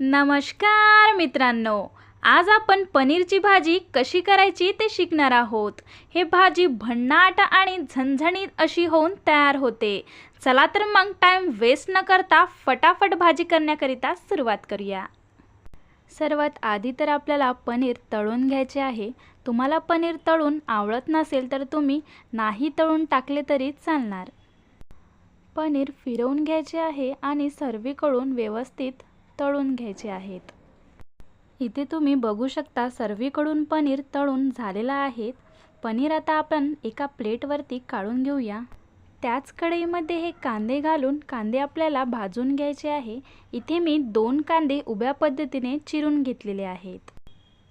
नमस्कार मित्रांनो आज आपण पनीरची भाजी कशी करायची ते शिकणार आहोत. हे भाजी भन्नाट आणि झणझणीत अशी होऊन तयार होते. चला तर मग टाईम वेस्ट न करता फटाफट भाजी करण्याकरिता सुरुवात करूया. सर्वात आधी तर आपल्याला पनीर तळून घ्यायचे आहे. तुम्हाला पनीर तळून आवडत नसेल तर तुम्ही नाही तळून टाकले तरी चालणार. पनीर फिरवून घ्यायचे आहे आणि सर्वीकडून व्यवस्थित तळून घ्यायचे आहेत. इथे तुम्ही बघू शकता सर्वीकडून पनीर तळून झालेलं आहे. पनीर आता आपण एका प्लेटवरती काढून घेऊया. त्याच कढईमध्ये हे कांदे घालून कांदे आपल्याला भाजून घ्यायचे आहे. इथे मी दोन कांदे उभ्या पद्धतीने चिरून घेतलेले आहेत.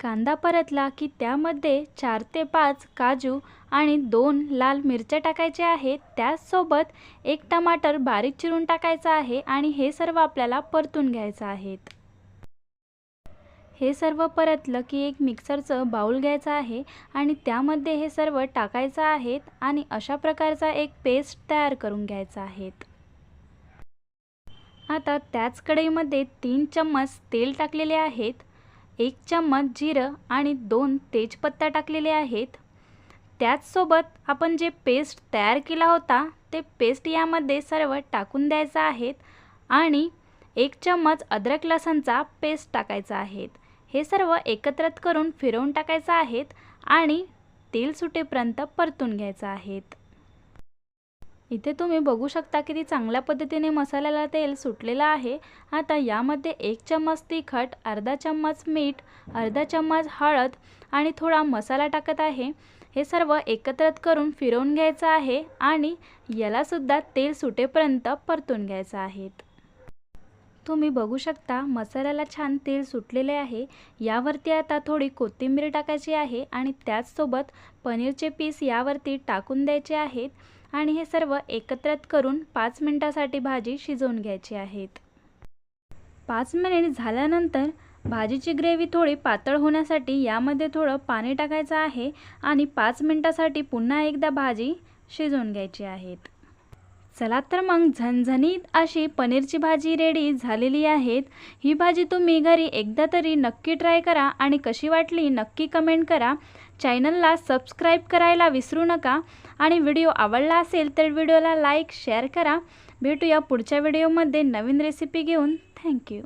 कांदा परतला की त्यामध्ये चार ते पाच काजू आणि दोन लाल मिरच्या टाकायच्या आहेत. त्याचसोबत एक टमाटर बारीक चिरून टाकायचा आहे आणि हे सर्व आपल्याला परतून घ्यायचं आहेत. हे सर्व परतलं की एक मिक्सरचं बाऊल घ्यायचं आहे आणि त्यामध्ये हे सर्व टाकायचं आहेत आणि अशा प्रकारचा एक पेस्ट तयार करून घ्यायचा आहेत. आता त्याच कढईमध्ये तीन चम्मच तेल टाकलेले आहेत. एक चम्मच जिरं आणि दोन तेजपत्ता टाकलेले आहेत. त्याचसोबत आपण जे पेस्ट तयार केला होता ते पेस्ट यामध्ये सर्व टाकून द्यायचं आहेत आणि एक चम्मच अद्रक लसणचा पेस्ट टाकायचा आहेत. हे सर्व एकत्रित करून फिरवून टाकायचं आहेत आणि तेल सुटेपर्यंत परतून घ्यायचं आहेत. इथे तुम्ही बघू शकता किती चांगल्या पद्धतीने मसाल्याला तेल सुटलेलं आहे. आता यामध्ये एक चम्मच तिखट अर्धा चम्मच मीठ अर्धा चम्मच हळद आणि थोडा मसाला टाकत आहे. हे सर्व एकत्रित करून फिरवून घ्यायचं आहे आणि यालासुद्धा तेल सुटेपर्यंत परतून घ्यायचं आहेत तुम्ही बघू शकता मसाल्याला छान तेल सुटलेले आहे. यावरती आता थोडी कोथिंबीर टाकायची आहे आणि त्याचसोबत पनीरचे पीस यावरती टाकून द्यायचे आहेत. आणि हे सर्व एकत्रित करून पाच मिनटासाठी भाजी शिजवून घ्यायची आहेत. पाच मिनिट झाल्यानंतर भाजीची ग्रेव्ही थोडी पातळ होण्यासाठी यामध्ये थोडं पाणी टाकायचं आहे आणि पाच मिनटासाठी पुन्हा एकदा भाजी शिजवून घ्यायची आहेत. चला तर मग झणझणीत अशी पनीरची भाजी रेडी झालेली आहेत. ही भाजी तुम्ही घरी एकदा तरी नक्की ट्राय करा आणि कशी वाटली नक्की कमेंट करा. चॅनलला सबस्क्राईब करायला विसरू नका आणि व्हिडिओ आवडला असेल तर व्हिडिओला लाईक शेअर करा. भेटूया पुढच्या व्हिडिओमध्ये नवीन रेसिपी घेऊन. थँक्यू